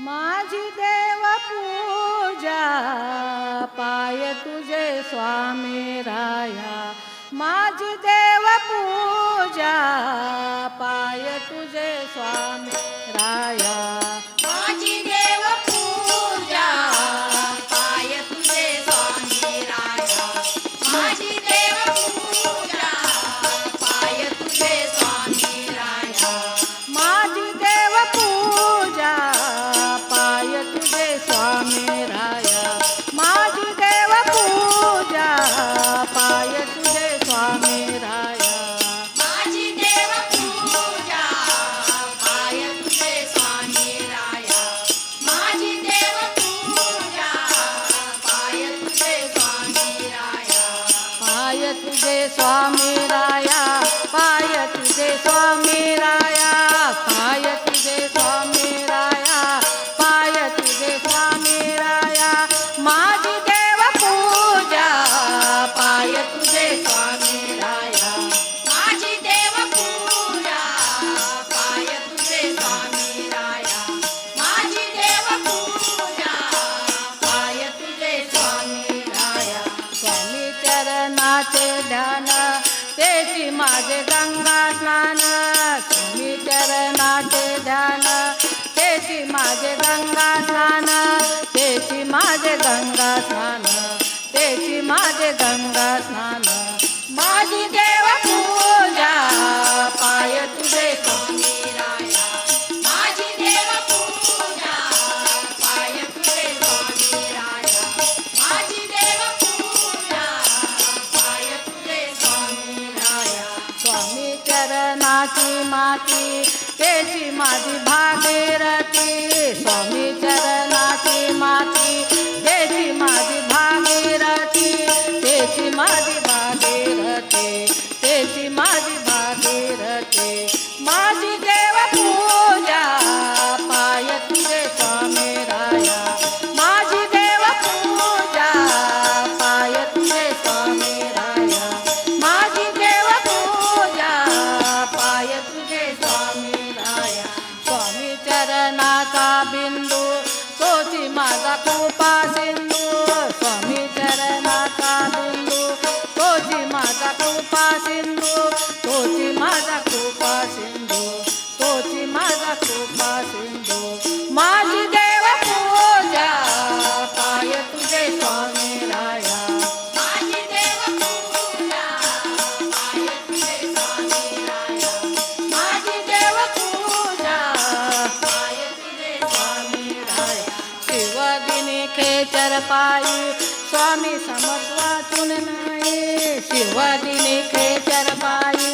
माझी देव पूजा पाय तुझे स्वामी राया. माझी देव पूजा पाय तुझे स्वामी राया. जय स्वामी राया आया जे स्वामी कीर्तनाचे ध्यान तेची माझे गंगा स्नान स्वामी चरणाचे ध्यान तेची माझे गंगा स्नान तेची माझे गंगा स्नान तेची माझे गंगा स्नान. माझी देव चरणाची माती त्याची माझी भागीरथी. स्वामी चरण ಶರಣ ಕಾಬಿಂದು ಸೋಚಿ ಮಗ ಕೋಪಾಸಿಂದು चरपाई स्वामी समत्वातून नाही शिवाजीने खे चरपाई